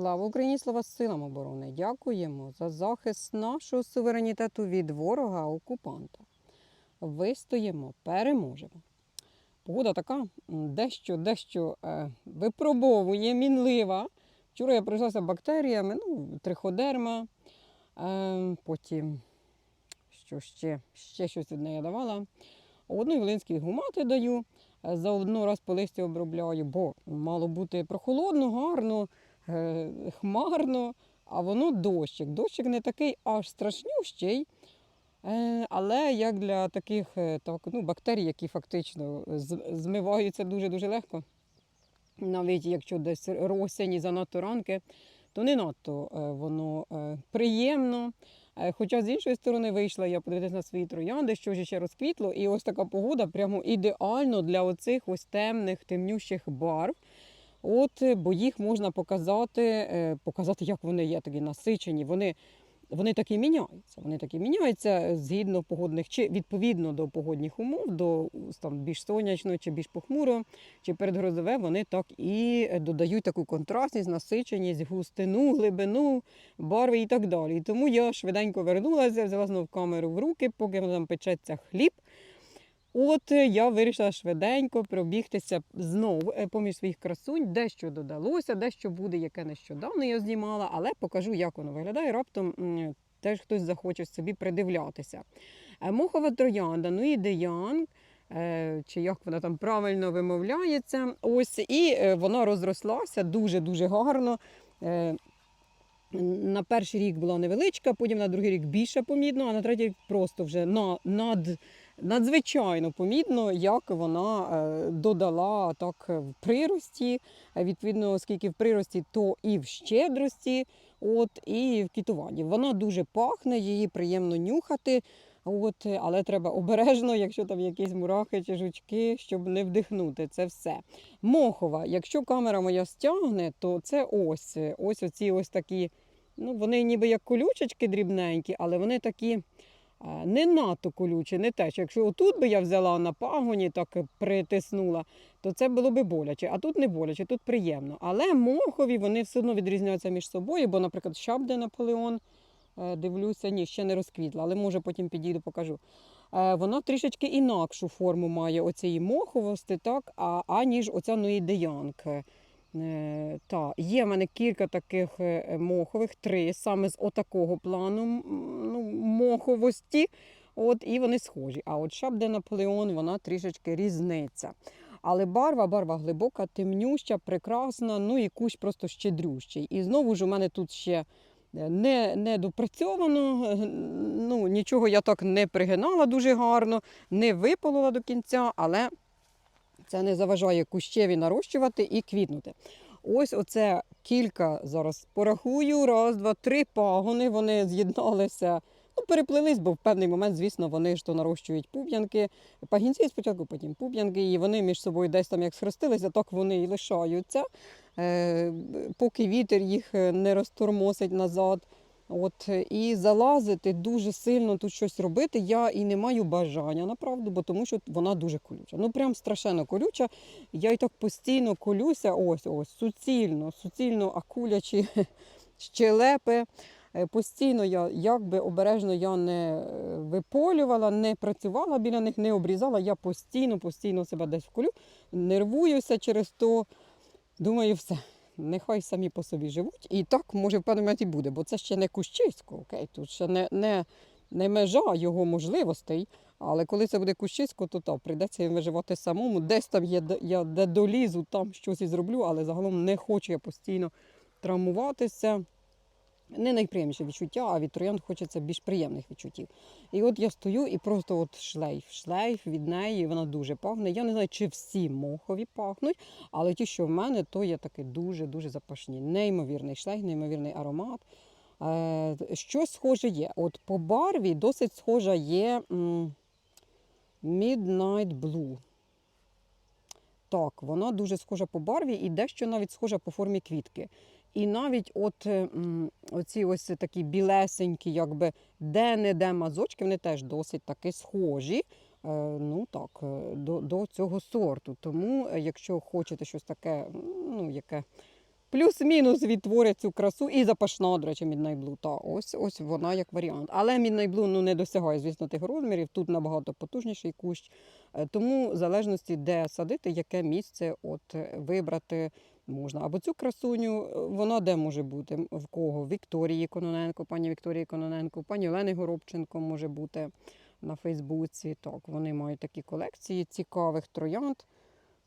Слава Україні, слава силам оборони! Дякуємо за захист нашого суверенітету від ворога окупанта. Вистоїмо, переможемо. Погода така дещо, дещо е, випробовує, мінлива. Вчора я пройшлася бактеріями, ну, триходерма, е, потім що ще, ще щось одне я давала. Одну волинські гумати даю, е, заодно раз по листі обробляю, бо мало бути прохолодно, гарно, хмарно, а воно дощик. Дощик не такий аж страшнющий. Е, Але як для таких е, так, ну, бактерій, які фактично змиваються дуже-дуже легко, навіть якщо десь росень і занадто ранки, то не надто е, воно е, приємно. Е, Хоча з іншої сторони вийшла я подивитися на свої троянди, що ж ще розквітло, і ось така погода прямо ідеально для оцих ось темних, темнющих барв. От, е, бо їх можна показати, е, показати, як вони є, такі насичені. Вони, вони такі міняються. Вони такі міняються згідно погодних, чи відповідно до погодних умов, до там, більш сонячно, чи більш похмуро, чи передгрозове, вони так і е, додають таку контрастність, насиченість, густину, глибину, барви і так далі. І тому я швиденько вернулася, взяла знову камеру в руки, поки там печеться хліб. От е, я вирішила швиденько пробігтися знову е, поміж своїх красунь, дещо додалося, дещо буде, яке нещодавно я знімала, але покажу, як воно виглядає. Раптом теж хтось захоче собі придивлятися. Е, Мохова троянда, ну і деян, чи як вона там правильно вимовляється. Ось, і вона розрослася дуже-дуже гарно. На перший рік була невеличка, потім на другий рік більше помітно, а на третій рік просто вже на, над, надзвичайно помітно, як вона е, додала так в прирості. Е, Відповідно, оскільки в прирості, то і в щедрості, от, і в кітуванні. Вона дуже пахне, її приємно нюхати. От, е, але треба обережно, якщо там якісь мурахи чи жучки, щоб не вдихнути це все. Мохова, якщо камера моя стягне, то це ось е, ось оці ось такі. Ну, вони ніби як колючечки дрібненькі, але вони такі е, не надто колючі, не те, що якщо отут би я взяла на пагоні, так притиснула, то це було би боляче. А тут не боляче, тут приємно. Але мохові вони все одно відрізняються між собою, бо, наприклад, шабде Наполеон, е, дивлюся, ні, ще не розквітла, але може потім підійду, покажу. Е, Вона трішечки інакшу форму має оцієї моховості, так, а, аніж оця ноїдеянка. Е, Та, є в мене кілька таких е, мохових, три саме з отакого плану ну, моховості. От, і вони схожі. А от шабде Наполеон, вона трішечки різниця. Але барва, барва глибока, темнюща, прекрасна, ну і кущ просто щедрющий. І знову ж у мене тут ще е, не, не допрацьовано, е, ну, нічого я так не пригинала дуже гарно, не виполола до кінця, але це не заважає кущеві нарощувати і квітнути. Ось оце кілька зараз порахую. Раз, два, три пагони. Вони з'єдналися, ну, переплились, бо в певний момент, звісно, вони ж то нарощують пуп'янки. Пагінці спочатку, потім пуп'янки, і вони між собою десь там як схрестилися, так вони і лишаються, е, поки вітер їх е, не розтормосить назад. От е, і залазити дуже сильно тут щось робити. Я і не маю бажання направду, бо тому що вона дуже колюча. Ну прям страшенно колюча. Я і так постійно колюся. Ось ось суцільно, суцільно акулячі щелепи. Е, Постійно я, як би обережно я не е, виполювала, не працювала біля них, не обрізала. Я постійно, постійно себе десь вколю, нервуюся через то. Думаю, все. Нехай самі по собі живуть. І так, може, в певному і буде, бо це ще не кущисько, окей, тут ще не, не, не межа його можливостей. Але коли це буде кущисько, то так, прийдеться їм виживати самому. Десь там є, я де долізу, там щось і зроблю, але загалом не хочу я постійно травмуватися. Не найприємніше відчуття, а від троянд хочеться більш приємних відчуттів. І от я стою і просто от шлейф, шлейф від неї, вона дуже пахне. Я не знаю, чи всі мохові пахнуть, але ті, що в мене, то є такі дуже-дуже запашні. Неймовірний шлейф, неймовірний аромат. Е, Щось схоже є. От по барві досить схожа є Midnight Blue. Так, вона дуже схожа по барві і дещо навіть схожа по формі квітки. І навіть от е, оці ось такі білесенькі, якби де-не-де мазочки, вони теж досить таки схожі. е, Ну так, е, до, до цього сорту. Тому, якщо хочете щось таке, ну, яке плюс-мінус відтворять цю красу і запашна, до речі, Midnight Blue. Ось ось вона як варіант. Але Blue ну, не досягає, звісно, тих розмірів. Тут набагато потужніший кущ. Тому в залежності, де садити, яке місце от, вибрати можна. Або цю красуню, е, вона де може бути? В кого? Вікторії Кононенко, пані Вікторії Кононенко, пані Олени Горобченко може бути на Фейсбуці. Так, вони мають такі колекції цікавих троянд.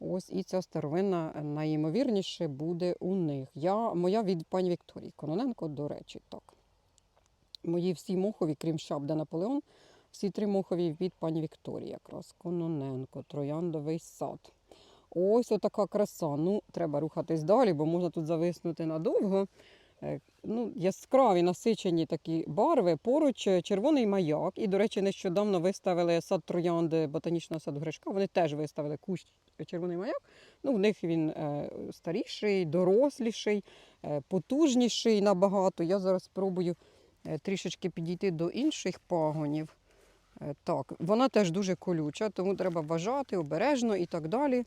Ось і ця старовинна е, найімовірніше буде у них. Я, моя від пані Вікторії Кононенко, до речі, так. Мої всі мохові, крім Шабда Наполеон, всі три мохові від пані Вікторії, якраз Кононенко, Трояндовий сад. Ось отака краса. Ну, треба рухатись далі, бо можна тут зависнути надовго. Е, Ну, яскраві насичені такі барви. Поруч е, червоний маяк. І, до речі, нещодавно виставили сад троянди ботанічного саду Гришка. Вони теж виставили кущ червоний маяк. Ну, в них він е, старіший, доросліший, е, потужніший набагато. Я зараз спробую е, трішечки підійти до інших пагонів. Е, Так, вона теж дуже колюча, тому треба вважати обережно і так далі.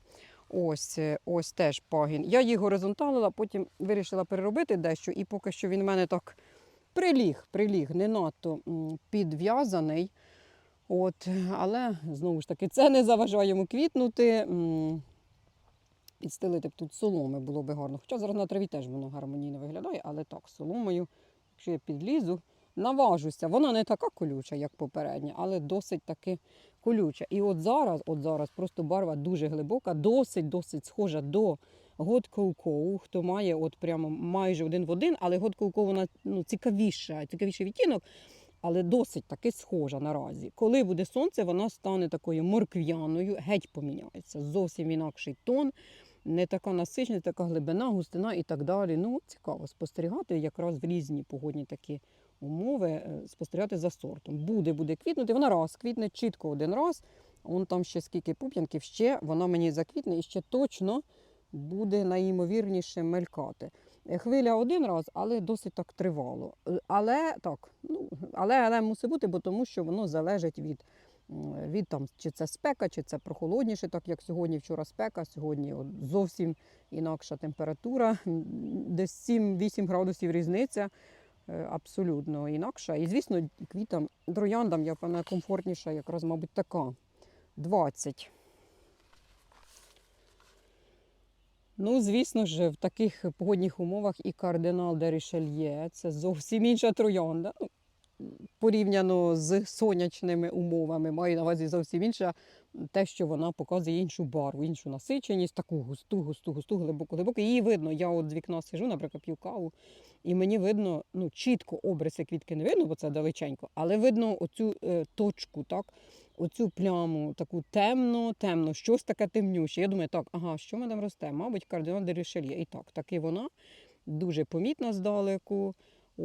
Ось, е, ось теж пагін. Я її горизонталила, потім вирішила переробити дещо, і поки що він в мене так приліг, приліг, не надто підв'язаний. От, але знову ж таки, це не заважає йому квітнути. Підстелити б тут соломи було би гарно. Хоча зараз на траві теж воно гармонійно виглядає, але так, соломою, якщо я підлізу, наважуся. Вона не така колюча, як попередня, але досить таки колюча. І от зараз, от зараз просто барва дуже глибока, досить досить схожа до год коукоу, хто має от прямо майже один в один, але год коукоу вона ну, цікавіша, цікавіший відтінок. Але досить таки схожа наразі. Коли буде сонце, вона стане такою моркв'яною, геть поміняється. Зовсім інакший тон, не така насичена, така глибина, густина і так далі. Ну, цікаво спостерігати якраз в різні погодні такі умови, е, спостерігати за сортом. Буде, буде квітнути. Вона раз квітне чітко один раз. Вон там ще скільки пуп'янків, ще вона мені заквітне і ще точно буде найімовірніше мелькати. Е, Хвиля один раз, але досить так тривало. Е, Але так, ну але, але мусить бути, бо тому що воно залежить від, від там, чи це спека, чи це прохолодніше, так як сьогодні, вчора спека, сьогодні от зовсім інакша температура, десь 7-8 градусів різниця. Е, Абсолютно інакша. І, звісно, квітам, трояндам я певна комфортніша, якраз, мабуть, така 20. Ну, звісно ж, в таких погодних умовах і кардинал де Рішельє це зовсім інша троянда. Порівняно з сонячними умовами, маю на увазі зовсім інша, те, що вона показує іншу барву, іншу насиченість, таку густу, густу, густу, глибоку, глибоку. Її видно. Я от з вікна сижу, наприклад, п'ю каву, і мені видно, ну, чітко обриси квітки не видно, бо це далеченько, але видно оцю е, точку, так, оцю пляму, таку темну, темну, щось таке темнюще. Я думаю, так, ага, що ми там росте? Мабуть, кардинал де Рішельє. І так, таки вона дуже помітна здалеку.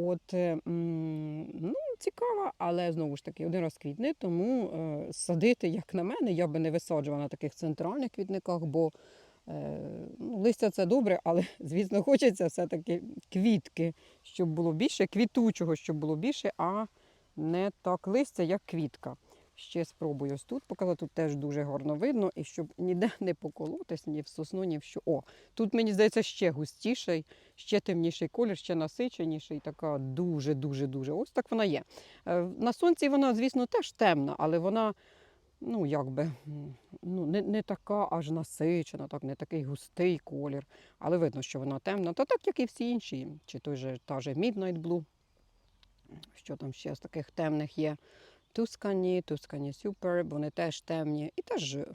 От, е, ну, цікава, але знову ж таки, один раз квітне, тому е, садити, як на мене, я би не висаджувала на таких центральних квітниках, бо е, ну, листя це добре, але, звісно, хочеться все-таки квітки, щоб було більше, квітучого, щоб було більше, а не так листя, як квітка. Ще спробую ось тут показати, тут теж дуже гарно видно, і щоб ніде не поколотись, ні в сосну, ні в що. О, тут мені здається ще густіший, ще темніший колір, ще насиченіший, така дуже-дуже дуже. Ось так вона є. Е, На сонці вона, звісно, теж темна, але вона, ну якби, ну, не, не така аж насичена, так, не такий густий колір. Але видно, що вона темна. Та так, як і всі інші, чи той же та же Midnight Blue. Що там ще з таких темних є? Тускані, Тускані Super, вони теж темні і теж е,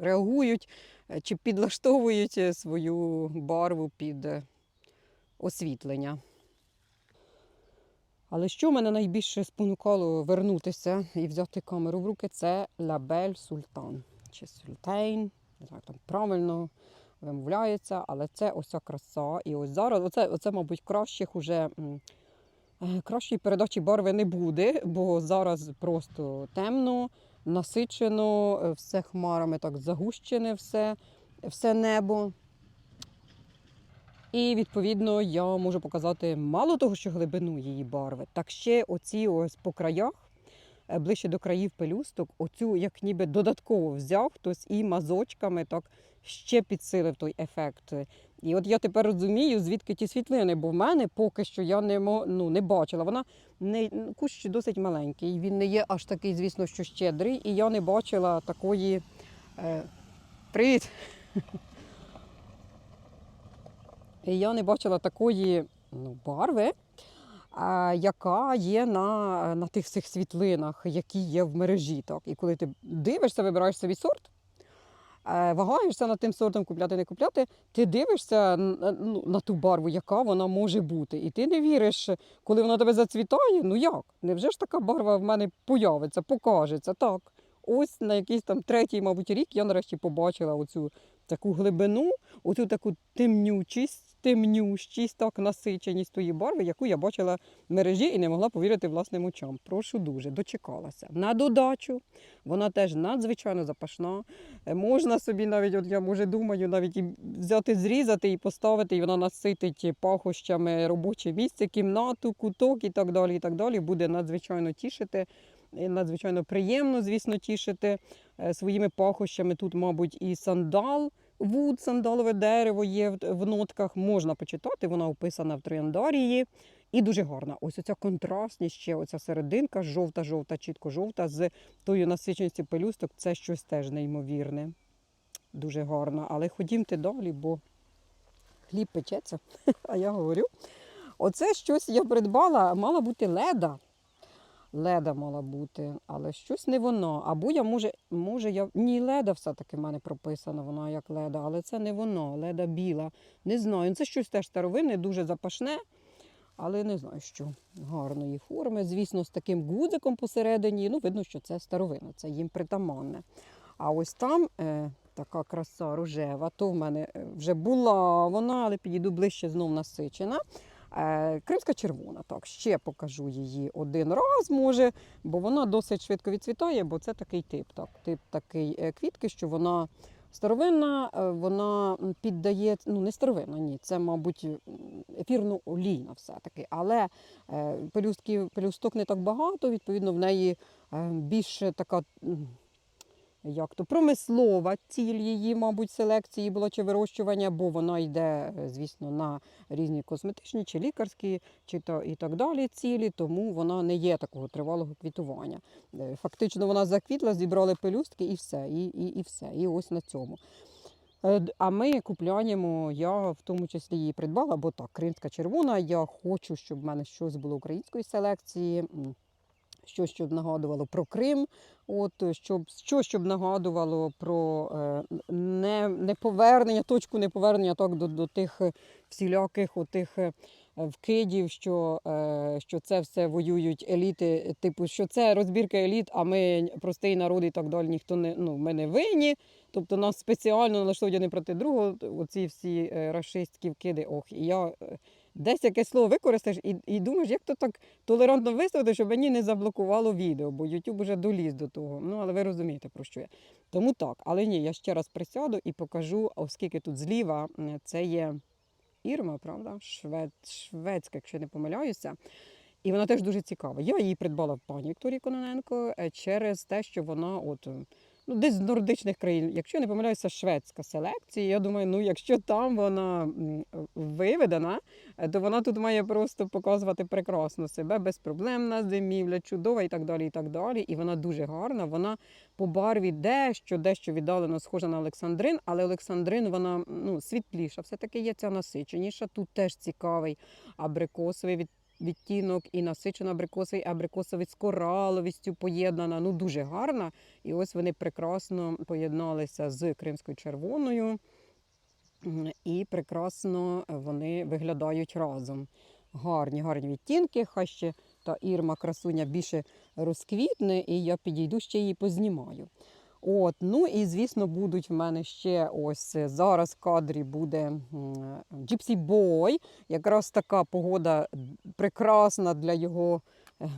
реагують е, чи підлаштовують е, свою барву під освітлення. Але що мене найбільше спонукало вернутися і взяти камеру в руки, це Лабель Султан. Чи Султейн, не знаю, як там правильно вимовляється, але це ось ця краса. І ось зараз, оце, оце мабуть, кращих уже. Е, Кращої передачі барви не буде, бо зараз просто темно, насичено, е, все хмарами так загущене, все, все небо. І відповідно я можу показати мало того, що глибину її барви, так ще оці ось по краях ближче до країв пелюсток, оцю як ніби додатково взяв хтось і мазочками так ще підсилив той ефект. І от я тепер розумію, звідки ті світлини, бо в мене поки що я не, ну, не бачила. Вона не кущ досить маленький. Він не є аж такий, звісно, що щедрий. І я не бачила такої. Е, привіт! І я не бачила такої ну, барви, яка є на, на тих всіх світлинах, які є в мережі. Так. І коли ти дивишся, вибираєш собі сорт, е, вагаєшся над тим сортом купляти, не купляти, ти дивишся на, ну, на ту барву, яка вона може бути. І ти не віриш, коли вона тебе зацвітає, ну як? Невже ж така барва в мене появиться, покажеться? Так. Ось на якийсь там третій, мабуть, рік я нарешті побачила оцю таку глибину, оцю таку темнючість, темнющість, так, насиченість тої барви, яку я бачила в мережі і не могла повірити власним очам. Прошу дуже, дочекалася. На додачу, вона теж надзвичайно запашна. Е, Можна собі навіть, от я може думаю, навіть і взяти, зрізати і поставити, і вона наситить пахощами робоче місце, кімнату, куток і так далі. І так далі. Буде надзвичайно тішити. Надзвичайно приємно, звісно, тішити е, своїми пахощами. Тут, мабуть, і сандал, вуд, сандалове дерево є в, нотках. Можна почитати, вона описана в трояндарії. І дуже гарна. Ось оця контрастність, ще оця серединка, жовта-жовта, чітко жовта, з тою насиченістю пелюсток, це щось теж неймовірне. Дуже гарно. Але ходімте далі, бо хліб печеться. А я говорю. Оце щось я придбала, мала бути леда. Леда мала бути, але щось не воно. Або я може, може я. Ні, леда все-таки в мене прописана, вона як леда, але це не воно, леда біла. Не знаю. Це щось теж старовинне, дуже запашне, але не знаю що. Гарної форми. Звісно, з таким гудзиком посередині. Ну, видно, що це старовина, це їм притаманне. А ось там е, така краса рожева, то в мене е, вже була вона, але підійду ближче знов насичена. Е, Кримська червона, так, ще покажу її один раз, може, бо вона досить швидко відцвітає, бо це такий тип. Так, тип такий е, квітки, що вона старовинна, е, вона піддає, ну не старовинна, ні, це, мабуть, ефірно олійна все-таки. Але пелюстків, пелюсток не так багато, відповідно, в неї більше така. Як то промислова ціль її, мабуть, селекції була чи вирощування, бо вона йде, е, звісно, на різні косметичні чи лікарські, чи то і так далі цілі, тому вона не є такого тривалого квітування. Е, Фактично вона заквітла, зібрали пелюстки і все, і, і, і все. І ось на цьому. Е, А ми купляємо, я в тому числі її придбала, бо так, кримська червона. Я хочу, щоб в мене щось було української селекції. Щось, щоб нагадувало про Крим, от щоб що щоб нагадувало про е, не, неповернення, точку неповернення так до, до тих е, всіляких отих е, вкидів, що, е, що це все воюють еліти, типу, що це розбірка еліт, а ми простий народ і так далі. Ніхто не ну, ми не винні. Тобто нас спеціально налаштовують один проти другого. Оці всі е, рашистські вкиди. Ох, і я е, десь якесь слово використаєш і, і думаєш, як то так толерантно виставити, щоб мені не заблокувало відео, бо YouTube вже доліз до того. Ну, але ви розумієте, про що я. Тому так, але ні, я ще раз присяду і покажу, оскільки тут зліва це є Ірма, правда? Швед, шведська, якщо не помиляюся. І вона теж дуже цікава. Я її придбала в пані Вікторії Кононенко е, через те, що вона от. Ну, десь з нордичних країн, якщо я не помиляюся, шведська селекція. Я думаю, ну якщо там вона виведена, то вона тут має просто показувати прекрасно себе, безпроблемна зимівля, чудова і так далі. І так далі. І вона дуже гарна. Вона по барві дещо, дещо віддалено схожа на Олександрин, але Олександрин вона ну, світліша. Все-таки є ця насиченіша. Тут теж цікавий абрикосовий від. Відтінок і насичена абрикосовий, абрикосовий з кораловістю поєднана. Ну дуже гарна. І ось вони прекрасно поєдналися з кримською червоною. І прекрасно вони виглядають разом. Гарні, гарні відтінки. Хай ще та Ірма красуня більше розквітне, і я підійду ще її познімаю. От, ну і звісно, будуть в мене ще ось е, зараз в кадрі буде м, Gypsy Boy. Якраз така погода прекрасна для його е,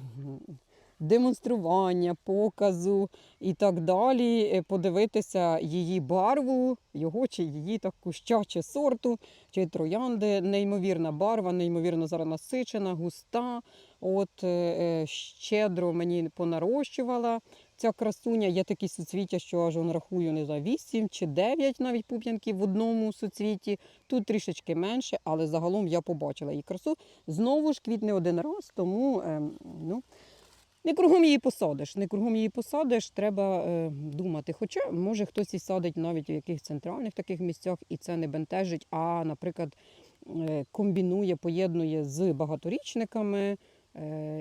демонстрування, показу і так далі, е, подивитися її барву, його чи її так куща чи сорту, чи троянди. Неймовірна барва, неймовірно зараз насичена, густа. От е, е, щедро мені понарощувала ця красуня. Є такі суцвіття, що аж он рахую, не знаю, 8 чи 9 навіть пуп'янків в одному суцвіті. Тут трішечки менше, але загалом я побачила її красу. Знову ж квітне один раз, тому ем, ну, не кругом її посадиш. Не кругом її посадиш, треба е, думати. Хоча, може, хтось і садить навіть у яких центральних таких місцях, і це не бентежить, а, наприклад, е, комбінує, поєднує з багаторічниками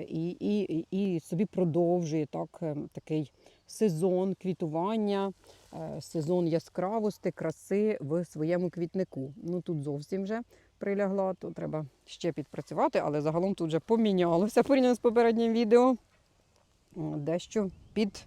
і, і, і, і собі продовжує так, е, такий сезон квітування, е, сезон яскравості, краси в своєму квітнику. Ну тут зовсім вже прилягла, то треба ще підпрацювати, але загалом тут вже помінялося порівняно з попереднім відео. Дещо під,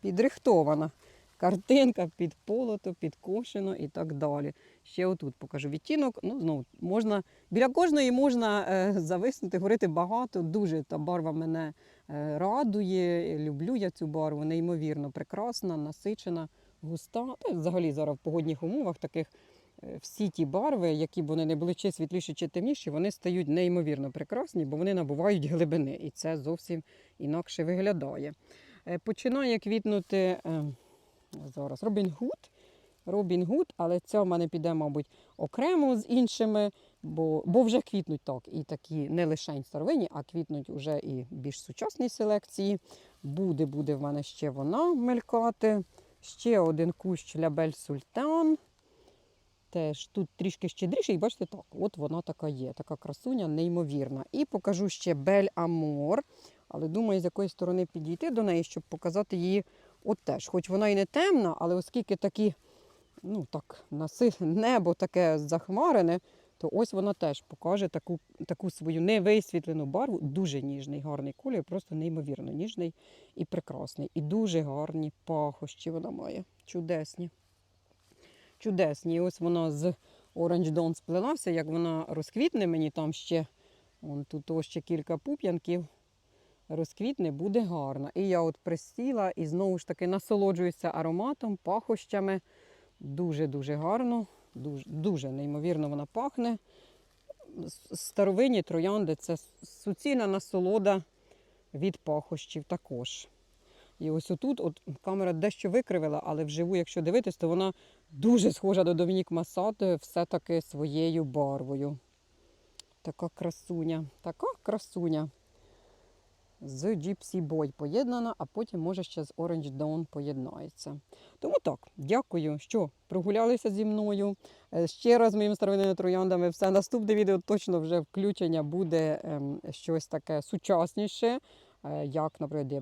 підрихтована. Картинка під полото, підкошено і так далі. Ще отут покажу відтінок. Ну, знову можна, біля кожної можна е, зависнути, говорити багато. Дуже та барва мене е, радує. Люблю я цю барву, неймовірно прекрасна, насичена, густа. Та взагалі зараз в погодних умовах таких е, всі ті барви, які б вони не були чи світліші, чи темніші, вони стають неймовірно прекрасні, бо вони набувають глибини. І це зовсім інакше виглядає. Е, Починає квітнути е, зараз Робін Гуд. Робін Гуд, але ця в мене піде, мабуть, окремо з іншими, бо, бо вже квітнуть так. І такі не лише старовинні, а квітнуть вже і більш сучасній селекції. Буде, буде в мене ще вона мелькати. Ще один кущ Лябель Султан. Теж тут трішки щедріше, і бачите, так, от вона така є, така красуня, неймовірна. І покажу ще Бель Амор, але думаю, з якої сторони підійти до неї, щоб показати її от теж. Хоч вона і не темна, але оскільки такі, ну так, небо таке захмарене, то ось вона теж покаже таку, таку свою невисвітлену барву. Дуже ніжний, гарний колір, просто неймовірно ніжний і прекрасний. І дуже гарні пахощі вона має. Чудесні. Чудесні. І ось вона з Orange Dawn сплелася, як вона розквітне мені там ще. Вон тут ось ще кілька пуп'янків. Розквітне буде гарно. І я от присіла і знову ж таки насолоджуюся ароматом, пахощами. Дуже-дуже гарно, дуже, дуже неймовірно вона пахне. Старовинні троянди це суцільна насолода від пахощів також. І ось отут, от камера дещо викривила, але вживу, якщо дивитись, то вона дуже схожа до Домінік Масад, все-таки своєю барвою. Така красуня, така красуня. З Gypsy Boy поєднана, а потім може ще з Orange Dawn поєднається. Тому так, дякую, що прогулялися зі мною. Е, Ще раз моїми старовинними трояндами. Все наступне відео точно вже включення буде ем, щось таке сучасніше. е, Як, наприклад,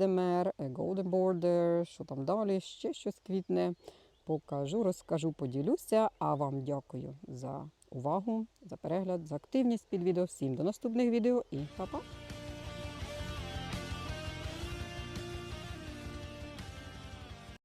Mer, е, Golden Border, що там далі, ще щось квітне. Покажу, розкажу, поділюся. А вам дякую за увагу, за перегляд, за активність під відео. Всім до наступних відео і па-па!